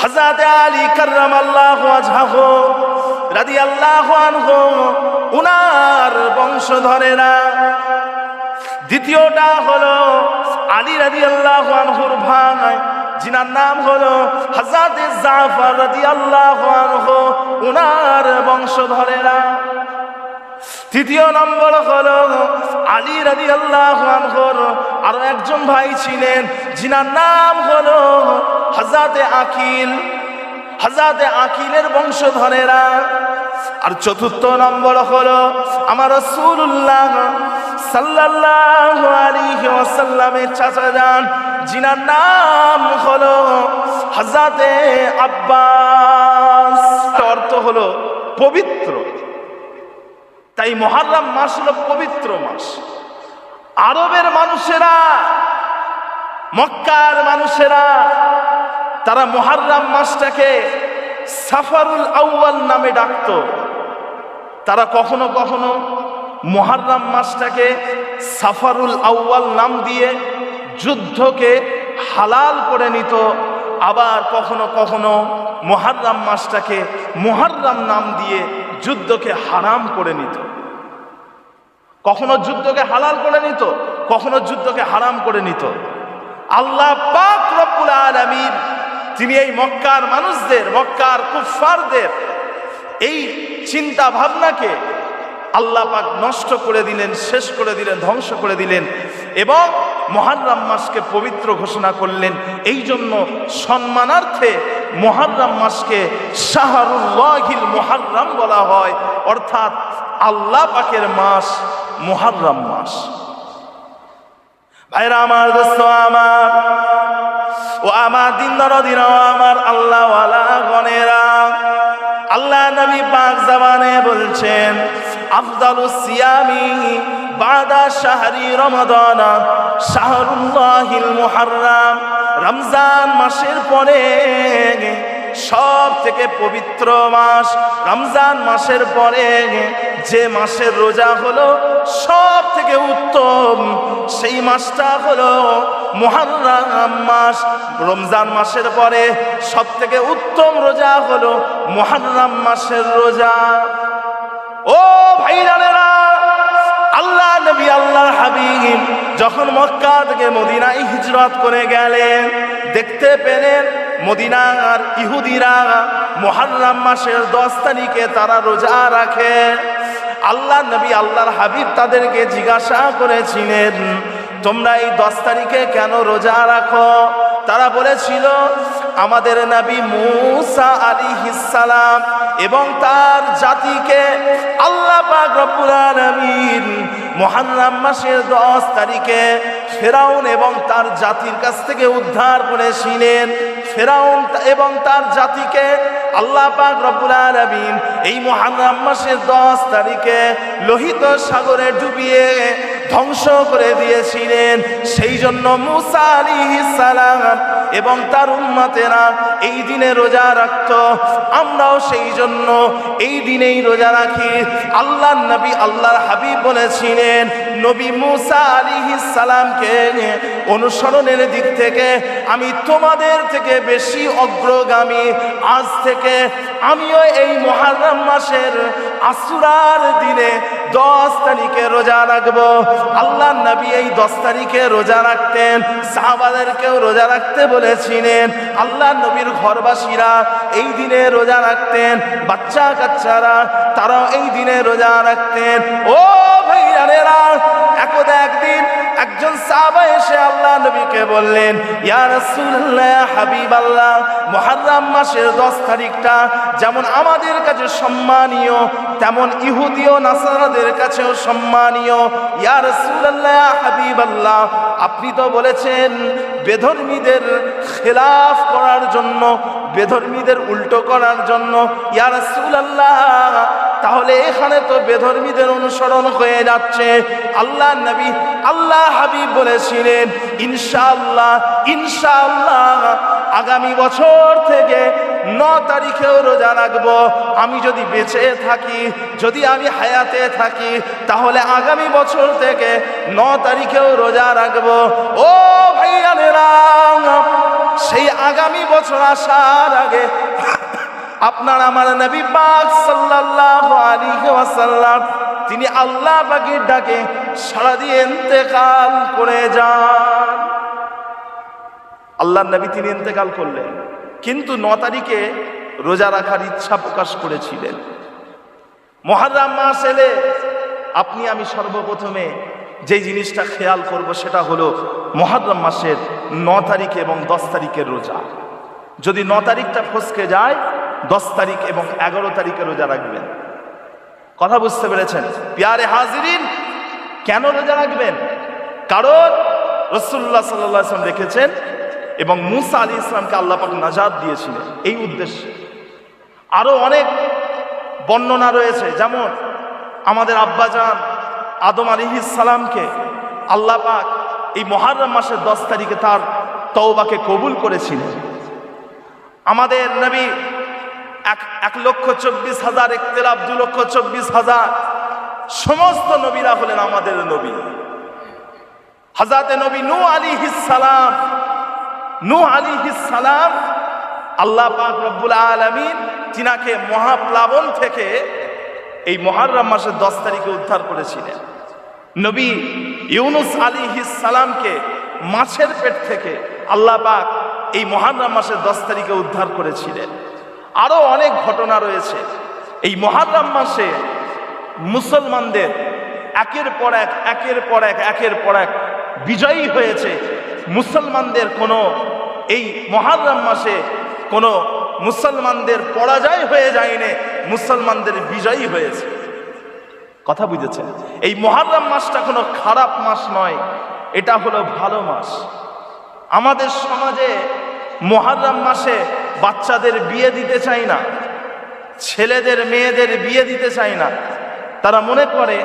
হযরত আলী কাররামাল্লাহু ওয়াজহাহু রাদিয়াল্লাহু আনহু, উনার বংশধরেরা। দ্বিতীয়টা হলো আলী রাদিয়াল্লাহু আনহুর ভাই, জিনার নাম হলো হযরত জাফর রাদিয়াল্লাহু আনহু, উনার বংশধরেরা। তৃতীয় নম্বর হলো আলী রাজি আল্লাহ আরও একজন ভাই ছিলেন যিনার নাম হলো হাজাতে আকিল হাজাতে আকিলের বংশধরেরা। আর চতুর্থ নম্বর হলো আমার রসুল্লাহ যান নাম হলো অর্থ হলো পবিত্র। তাই মাস হলো পবিত্র মাস। আরবের মানুষেরা মক্কার মানুষেরা, তারা মহারাম মাসটাকে সাফারুল আউয়াল নামে ডাকত। তারা কখনো কখনো মহারাম মাসটাকে সাফারুল আউয়াল নাম দিয়ে যুদ্ধকে হালাল করে নিত। আবার কখনো কখনো মহারাম মাসটাকে মহারাম নাম দিয়ে যুদ্ধকে হারাম করে নিত। কখনো যুদ্ধকে হালাল করে নিত, কখনো যুদ্ধকে হারাম করে নিত। আল্লাহ পাক রব্বুল আলামিন, তিনি এই মক্কার মানুষদের, মক্কার কুফফারদের এই চিন্তা ভাবনাকে আল্লাহ পাক নষ্ট করে দিলেন, শেষ করে দিলেন, ধ্বংস করে দিলেন এবং মহারাম মাসকে পবিত্র ঘোষণা করলেন। এই জন্য সম্মানার্থে মহারাম মাসকে শাহরুল্লাহিল মহারাম বলা হয়। অর্থাৎ আল্লাহ পাকের মাস মহারাম মাস। ভাইরা আমার দোস্ত আমার। ও আমার দিন দিন আমার আল্লাহ গণেরা আল্লাহ নবী পাক জামানে বলছেন আফদালু সিয়ামি বাদা শাহরি রমাদান শাহরুল্লাহিল মুহাররাম। রমজান মাসের পরে সব থেকে পবিত্র মাস। রমজান মাসের পরে যে মাসের রোজা হলো সব থেকে উত্তম, সেই মাসটা হলো মহারাম মাস। রমজান মাসের পরে সব থেকে উত্তম রোজা হলো মহারাম মাসের রোজা। ও ভাইরানেরা আল্লাহ নবী, আল্লাহর হাবিব যখন মক্কা থেকে মদিনায় হিজরত করে গেলেন, দেখতে পেলেন মদিনার ইহুদিরা মহারাম মাসের দশ তারিখে তারা রোজা রাখে। আল্লাহ নবী, আল্লাহর হাবিব তাদেরকে জিজ্ঞাসা করেছিলেন, তোমরা এই দশ তারিখে কেন রোজা রাখো? তারা বলেছিল, আমাদের নবী মুসা আলী সালাম এবং তার জাতিকে আল্লাহ পাক রব্বুল মাসের দশ তারিখে ফেরাউন এবং তার জাতির কাছ থেকে উদ্ধার করেছিলেন। ফেরাউন এবং তার জাতিকে আল্লাহ পাক রব্বুল আলামিন এই মহান মাসের দশ তারিখে লোহিত সাগরে ডুবিয়ে ধ্বংস করে দিয়েছিলেন। সেই জন্য মুসা আলী সালাম এবং তার উম্মাতেরা এই দিনে রোজা রাখত। আমরাও সেই জন্য এই দিনেই রোজা রাখি। আল্লাহ নবী আল্লাহর হাবিব বলেছিলেন, নবী মুসা আলী সালামকে অনুসরণের দিক থেকে আমি তোমাদের থেকে বেশি অগ্রগামী। আজ থেকে আমিও এই মহারাম মাসের আসুরার দিনে দশ তারিখে রোজা রাখব। আল্লাহ নবী এই দশ তারিখে রোজা রাখতেন, সাহাবাদেরকেও রোজা রাখতে বলেছিলেন। আল্লাহ নবীর ঘরবাসীরা এই দিনে রোজা রাখতেন, বাচ্চা কাচ্চারা তারাও এই দিনে রোজা রাখতেন। ও ভাইয়ানেরা, একদা একদিন একজন সাহাবা এসে আল্লাহ নবীকে বললেন, ইয়া রাসূলুল্লাহ হাবিবাল্লাহ, মুহররম মাসের 10 তারিখটা যেমন আমাদের কাছে সম্মানীয়, তেমন ইহুদি নাসারাদের কাছেও সম্মানীয়। ইয়া রাসূলুল্লাহ হাবিবাল্লাহ, আপনি তো বলেছেন বেধর্মীদের খেলাফ করার জন্য, বেধর্মীদের উল্টো করার জন্য। ইয়া রাসূলুল্লাহ তাহলে এখানে তো বেধর্মীদের অনুসরণ হয়ে যাচ্ছে। আল্লাহ নবী, আল্লাহ হাবিব বলেছিলেন, ইনশাআল্লাহ ইনশাআল্লাহ, আগামী বছর থেকে ন তারিখেও রোজা রাখব। আমি যদি বেঁচে থাকি, যদি আমি হায়াতে থাকি, তাহলে আগামী বছর থেকে ন তারিখেও রোজা রাখব। ও ভাইয়ানেরা, সেই আগামী বছর আসার আগে আপনার আমার নবী পাক সাল্লাল্লাহু আলাইহি ওয়াসাল্লাম, তিনি আল্লাহ পাকের ডাকে সাড়া দিয়ে ইন্তেকাল করে যান। আল্লাহর নবী তিনি ইন্তেকাল করলেন, কিন্তু ন তারিখে রোজা রাখার ইচ্ছা প্রকাশ করেছিলেন। মহারাম মাস এলে আপনি, আমি সর্বপ্রথমে যে জিনিসটা খেয়াল করব সেটা হলো মহারম মাসের ন তারিখ এবং দশ তারিখের রোজা। যদি ন তারিখটা ফসকে যায় দশ তারিখ এবং এগারো তারিখে রোজা রাখবেন। কথা বুঝতে পেরেছেন? পিয়ারে হাজিরিন কেন রোজা রাখবেন? কারণ রসুল্লাহ সাল্লাম রেখেছেন এবং মুসা আলী ইসলামকে আল্লাহ পাক নাজাদ দিয়েছিলেন এই উদ্দেশ্যে। আরও অনেক বর্ণনা রয়েছে, যেমন আমাদের আব্বাজান আদম আলী সালামকে আল্লাহ পাক এই মহারম মাসের দশ তারিখে তার তওবাকে কবুল করেছিলেন। আমাদের নবী এক এক লক্ষ চব্বিশ হাজার একতেরাব দু লক্ষ চব্বিশ হাজার। সমস্ত নবীরা হলেন আমাদের নবী। হাজাতে নবী নু আলী সালাম নু আলী সালাম আল্লাহ পাক রব্বুল আলমিন তিনাকে মহাপ্লাবন থেকে এই মহারম মাসের দশ তারিখে উদ্ধার করেছিলেন। নবী ইউনুস আলী সালামকে মাছের পেট থেকে আল্লাহ পাক এই মহারম মাসের দশ তারিখে উদ্ধার করেছিলেন। আরও অনেক ঘটনা রয়েছে। এই মহারম মাসে মুসলমানদের একের পর এক, একের পর এক, একের পর এক বিজয়ী হয়েছে। মুসলমানদের কোনো এই মহারম মাসে কোনো মুসলমানদের পরাজয় হয়ে যায়নি, মুসলমানদের বিজয়ী হয়েছে। কথা বুঝেছেন? এই মহারম মাসটা কোনো খারাপ মাস নয়, এটা হলো ভালো মাস। আমাদের সমাজে মহারম মাসে বাচ্চাদের বিয়ে দিতে চাই না, ছেলেদের, মেয়েদের বিয়ে দিতে চাই না, তারা মনে করে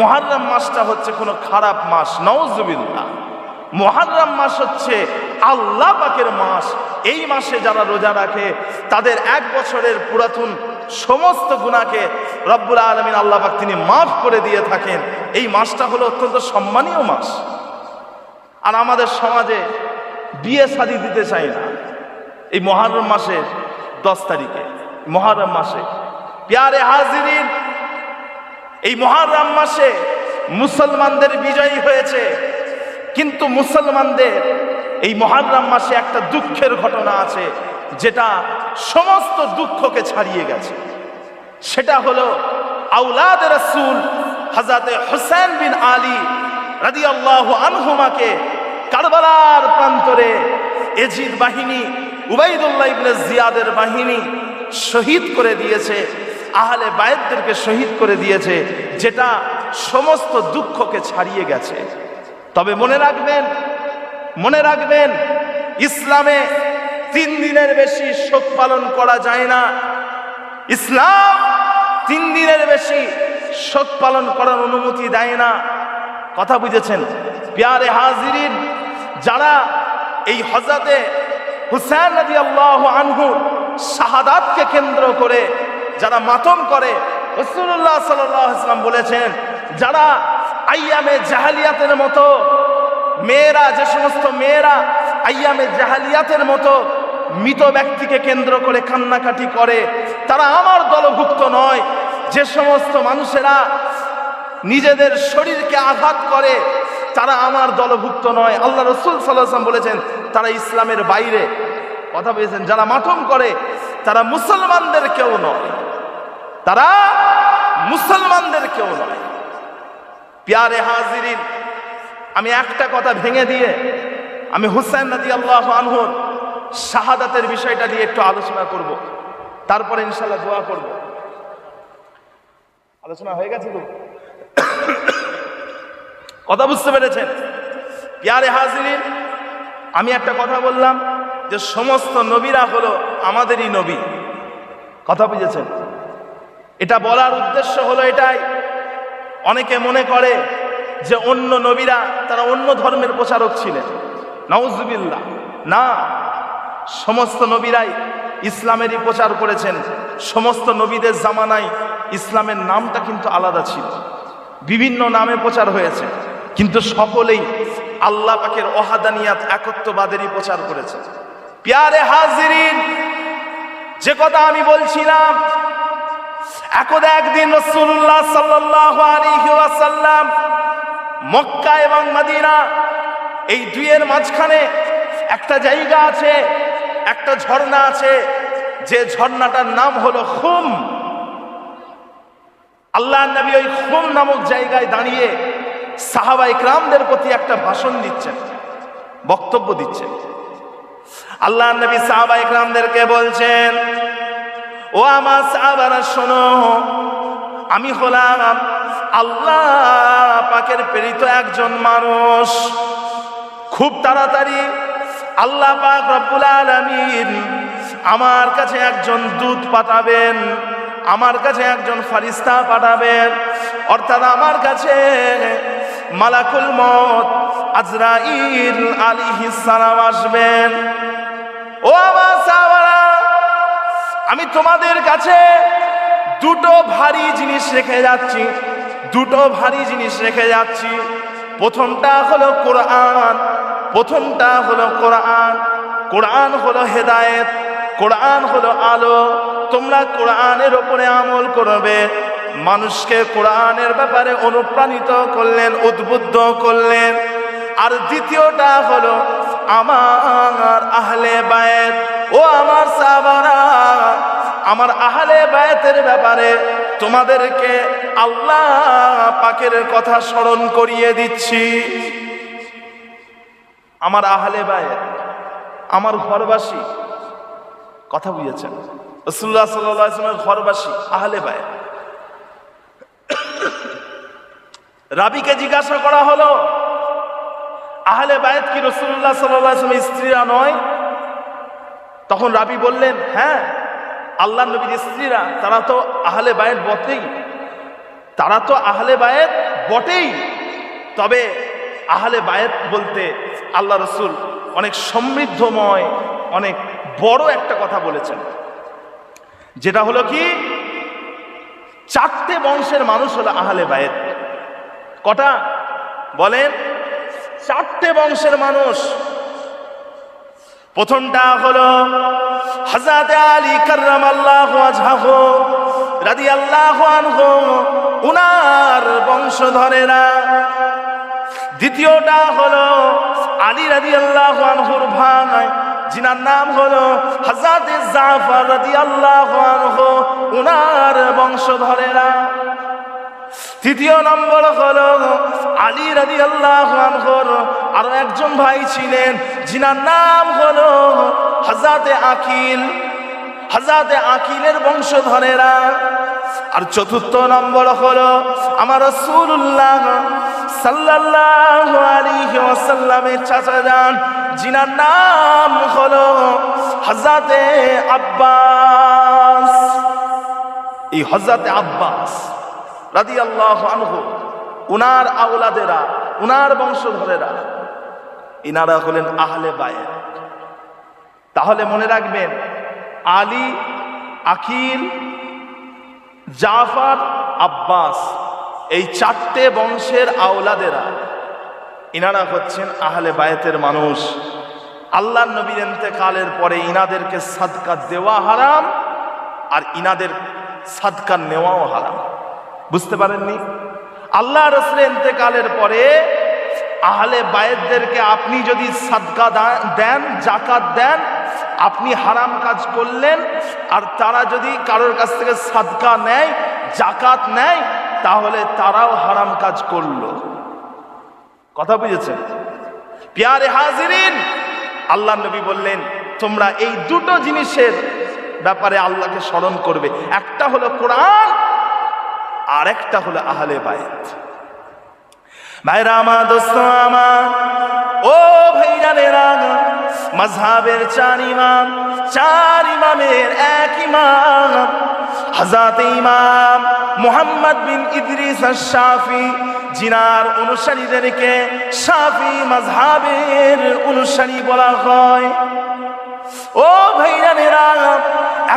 মহারম মাসটা হচ্ছে কোনো খারাপ মাস নওজবিল্লা মহারম মাস হচ্ছে আল্লাহ পাকের মাস। এই মাসে যারা রোজা রাখে, তাদের এক বছরের পুরাতন সমস্ত গুণাকে রব্বুল আলমিন আল্লাহ পাক তিনি মাফ করে দিয়ে থাকেন। এই মাসটা হলো অত্যন্ত সম্মানীয় মাস। আর আমাদের সমাজে বিয়ে শাদি দিতে চাই না। এই মহারম মাসে দশ তারিখে, মহারম মাসে। প্যারে হাজিরিন, এই মহারম মাসে মুসলমানদের বিজয়ী হয়েছে। কিন্তু মুসলমানদের এই মহারম মাসে একটা দুঃখের ঘটনা আছে, যেটা সমস্ত দুঃখকে ছাড়িয়ে গেছে। সেটা হলো আউলাদ রসুল হাজাতে হোসেন বিন আলী রাদি আল্লাহ আনহুমাকে কারবালার প্রান্তরে এজিদ বাহিনী উবাইদুল্লাহ ইবনে জিয়াদের বাহিনী শহীদ করে দিয়েছে, আহলে বায়েদদেরকে শহীদ করে দিয়েছে, যেটা সমস্ত দুঃখকে ছাড়িয়ে গেছে। তবে মনে রাখবেন মনে রাখবেন, ইসলামে তিন দিনের বেশি শোক পালন করা যায় না। ইসলাম তিন দিনের বেশি শোক পালন করার অনুমতি দেয় না। কথা বুঝেছেন? প্যারে হাজিরিন, যারা এই হজরতে হুসেন নদী আল্লাহ আনহু শাহাদাতকে কেন্দ্র করে যারা মাতম করে রসুল্লাহ সাল্লাম বলেছেন, যারা আইয়ামে জাহালিয়াতের মতো, মেয়েরা, যে সমস্ত মেয়েরা আইয়ামে জাহালিয়াতের মতো মৃত ব্যক্তিকে কেন্দ্র করে কান্নাকাটি করে, তারা আমার দলভুক্ত নয়। যে সমস্ত মানুষেরা নিজেদের শরীরকে আঘাত করে, তারা আমার দলভুক্ত নয়। আল্লাহ রসুল সাল্লাম বলেছেন, তারা ইসলামের বাইরে কথা বলেছেন, যারা মাঠম করে, তারা মুসলমানদের কেউ নয়। তারা মুসলমানদের কেউ নয়। প্যারে হাজিরিন, আমি একটা কথা ভেঙে দিয়ে, আমি হুসাইন নদী আল্লাহ আনহুর শাহাদাতের বিষয়টা দিয়ে একটু আলোচনা করব। তারপরে ইনশাল্লাহ দোয়া করব। আলোচনা হয়ে গেছে তো? কথা বুঝতে পেরেছেন? প্যারে হাজিরিন, আমি একটা কথা বললাম। যে সমস্ত নবীরা হলো আমাদেরই নবী। কথা বুঝেছেন? এটা বলার উদ্দেশ্য হলো এটাই। অনেকে মনে করে যে অন্য নবীরা তারা অন্য ধর্মের প্রচারক ছিলেন। নওজুবিল্লা না, সমস্ত নবীরাই ইসলামেরই প্রচার করেছেন। সমস্ত নবীদের জামানায় ইসলামের নামটা কিন্তু আলাদা ছিল। বিভিন্ন নামে প্রচার হয়েছে। কিন্তু সকলেই আল্লাহ পাকের অহাদানিয়াত একত্ববাদেরই প্রচার করেছে। প্যারে হাজিরিন, যে কথা আমি বলছিলাম, একদা একদিন রসুল্লাহ সাল্লাহ আলাইহি ওয়াসাল্লাম মক্কা এবং মদিনা, এই দুইয়ের মাঝখানে একটা জায়গা আছে, একটা ঝর্ণা আছে, যে ঝর্ণাটার নাম হলো খুম। আল্লাহ নবী ওই খুম নামক জায়গায় দাঁড়িয়ে সাহাবা ইকরামদের প্রতি একটা ভাষণ দিচ্ছেন, বক্তব্য দিচ্ছেন। আল্লাহ নবী সাহাবা ইকরামদেরকে বলছেন, ও আমার সাহাবারা, শোনো, আমি হলাম আল্লাহ পাকের প্রেরিত একজন মানুষ। খুব তাড়াতাড়ি আল্লাহ পাক রব্বুল আলামিন আমার কাছে একজন দূত পাঠাবেন, আমার কাছে একজন ফারিস্তা পাঠাবেন। অর্থাৎ আমার কাছে মালাকুল মত আজরাইল আলাইহিস সালাম আসবেন। ও আমি তোমাদের কাছে দুটো ভারী জিনিস রেখে যাচ্ছি। দুটো ভারী জিনিস রেখে যাচ্ছি। প্রথমটা হলো কোরআন, প্রথমটা হলো কোরআন। কোরআন হলো হেদায়েত, কোরআন হলো আলো। তোমরা কোরআনের ওপরে আমল করবে। মানুষকে কোরআনের ব্যাপারে অনুপ্রাণিত করলেন, উদ্বুদ্ধ করলেন। আর দ্বিতীয়টা হলো আমার আহলে বায়েত ও আমার সাবারা আমার আহলে বায়েতের ব্যাপারে তোমাদেরকে আল্লাহ পাকের কথা স্মরণ করিয়ে দিচ্ছি। আমার আহলে বায়েত আমার ঘরবাসী, কথা বুঝেছেন? রসুল্লাহ সাল্লামের ঘরবাসী, আহলে বায়েত রাবিকে জিজ্ঞাসা করা হলো আহলে বায়েত কি রসুল্লাহ সাল্লামের স্ত্রীরা নয়? তখন রাবি বললেন হ্যাঁ আল্লাহ নবীর স্ত্রীরা, তারা তো আহলে বায়েত বটেই। তারা তো আহলে বায়েত বটেই। তবে আহলে বায়েত বলতে আল্লাহ রসুল অনেক সমৃদ্ধময়, অনেক বড় একটা কথা বলেছেন। যেটা হলো কি? চারটে বংশের মানুষ হলো আহলে বায়েত কটা? বলেন চারটে বংশের মানুষ। প্রথমটা হলো হাজাতে আলী কার্রাম আল্লাহ রাদি আল্লাহ উনার বংশধরেরা। দ্বিতীয়টা হলো আলী রাদি আল্লাহ আনহুর ভাই। যিনার নাম হলো হাজাতে জাফর রাদি আল্লাহ উনার বংশধরেরা। তৃতীয় নম্বর হলো আলী রাদি আল্লাহ আরও একজন ভাই ছিলেন যিনার নাম হল হাজাতে আকিল। হাজাতে আকিলের বংশধরেরা। আর চতুর্থ নম্বর হলো আমার রসুল্লাহ যিনার নাম হলো হাজাতে আব্বাস। এই হজরতে আব্বাস। রাদি আল্লাহ আনহু, উনার আওলাদেরা, উনার বংশধরেরা, ইনারা হলেন আহলে বায়ের তাহলে মনে রাখবেন, আলী, আকিল, জাফর, আব্বাস, এই চারটে বংশের আওলাদেরা, ইনারা হচ্ছেন আহলে বায়েতের মানুষ। আল্লাহ নবীর এতেকালের পরে ইনাদেরকে সাদকা দেওয়া হারাম, আর ইনাদের সাদকা নেওয়াও হারাম। বুঝতে পারেননি? আল্লাহ রসুল এতেকালের পরে আহলে বায়েতদেরকে আপনি যদি সাদকা দেন জাকাত দেন, আপনি হারাম কাজ করলেন, আর তারা যদি কারোর কাছ থেকে সাদকা নেয় জাকাত নেয়, তাহলে তারাও হারাম কাজ করল। কথা বুঝেছেন? পিয়ারে হাজিরিন আল্লাহ নবী বললেন, তোমরা এই দুটো জিনিসের ব্যাপারে আল্লাহকে স্মরণ করবে। একটা হলো কোরআন আর একটা হলো আহলে বায়েত ভাইরা আমার দোস্ত আমার, ও ভাইরানেরা মাঝহাবের চার ইমাম, চার ইমামের এক ইমাম হাজাতে ইমাম মোহাম্মদ বিন ইদ্রিস শাফি জিনার অনুসারীদেরকে শাফি মাঝহাবের অনুসারী বলা হয়। ও ভাইরানেরা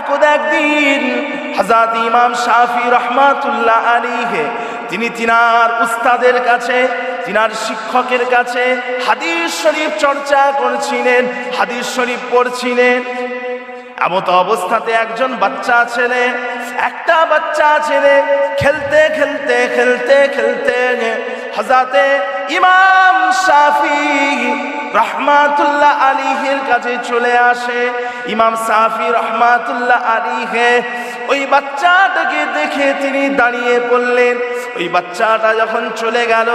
একদ একদিন হাজাত ইমাম শাফি রহমাতুল্লাহ আলীহে তিনি তিনার উস্তাদের কাছে, তিনার শিক্ষকের কাছে হাদিস শরীফ চর্চা করছিলেন, হাদিস শরীফ পড়ছিলেন। এমত অবস্থাতে একজন বাচ্চা ছেলে, একটা বাচ্চা ছেলে খেলতে খেলতে খেলতে খেলতে হজাতে ইমাম শাফি রহমাতুল্লাহ আলীহের কাছে চলে আসে। ইমাম সাফি রহমাতুল্লাহ আলীহে ওই বাচ্চাটাকে দেখে তিনি দাঁড়িয়ে পড়লেন। ওই বাচ্চাটা যখন চলে গেল,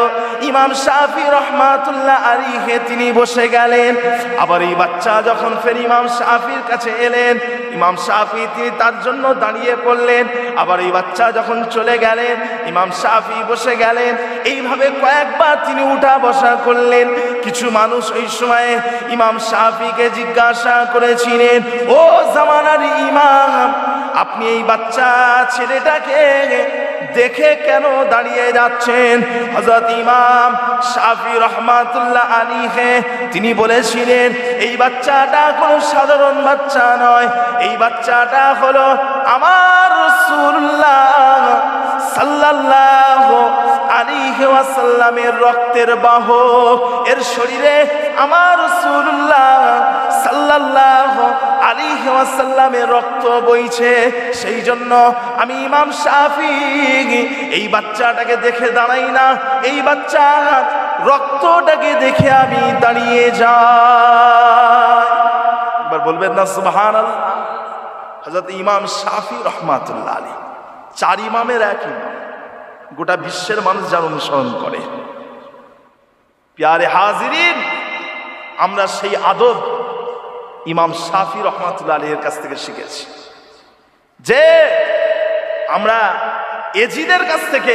ইমাম শাফি রহমাতুল্লাহ আলীহে তিনি বসে গেলেন। আবার এই বাচ্চা যখন ফের ইমাম সাফির কাছে এলেন ইমাম সাফি তিনি তার জন্য দাঁড়িয়ে পড়লেন। আবার এই বাচ্চা যখন চলে গেলেন, ইমাম সাফি বসে গেলেন। এইভাবে কয়েকবার তিনি উঠা বসা করলেন। কিছু মানুষ ওই সময়ে ইমাম সাফিকে জিজ্ঞাসা করেছিলেন, ও জামানার ইমাম, আপনি এই বাচ্চা ছেলেটাকে দেখে কেন দাঁড়িয়ে যাচ্ছেন? হজরত ইমাম শাফি রহমাতুল্লাহ আলীহে তিনি বলেছিলেন, এই বাচ্চাটা কোনো সাধারণ বাচ্চা নয়। এই বাচ্চাটা হলো আমার রসুল্লাহ সাল্লাল্লাহু আলাইহি ওয়াসাল্লামের রক্তের বাহক এর শরীরে আমার রাসূলুল্লাহ সাল্লাল্লাহু আলাইহি ওয়াসাল্লামের রক্ত বইছে। সেই জন্য আমি ইমাম শাফি, এই বাচ্চাটাকে দেখে দাঁড়াই না, এই বাচ্চা রক্তটাকে দেখে আমি দাঁড়িয়ে যাই। একবার বলবেন না, সুবহানাল্লাহ। হযরত ইমাম শাফি রহমাতুল্লাহ আলী চার ইমামের এক ইমাম। গোটা বিশ্বের মানুষ যার অনুসরণ করে। পিয়ারে হাজিরিন, আমরা সেই আদব ইমাম শাফি রহমাতুল্লা আলীর কাছ থেকে শিখেছি। যে আমরা এজিদের কাছ থেকে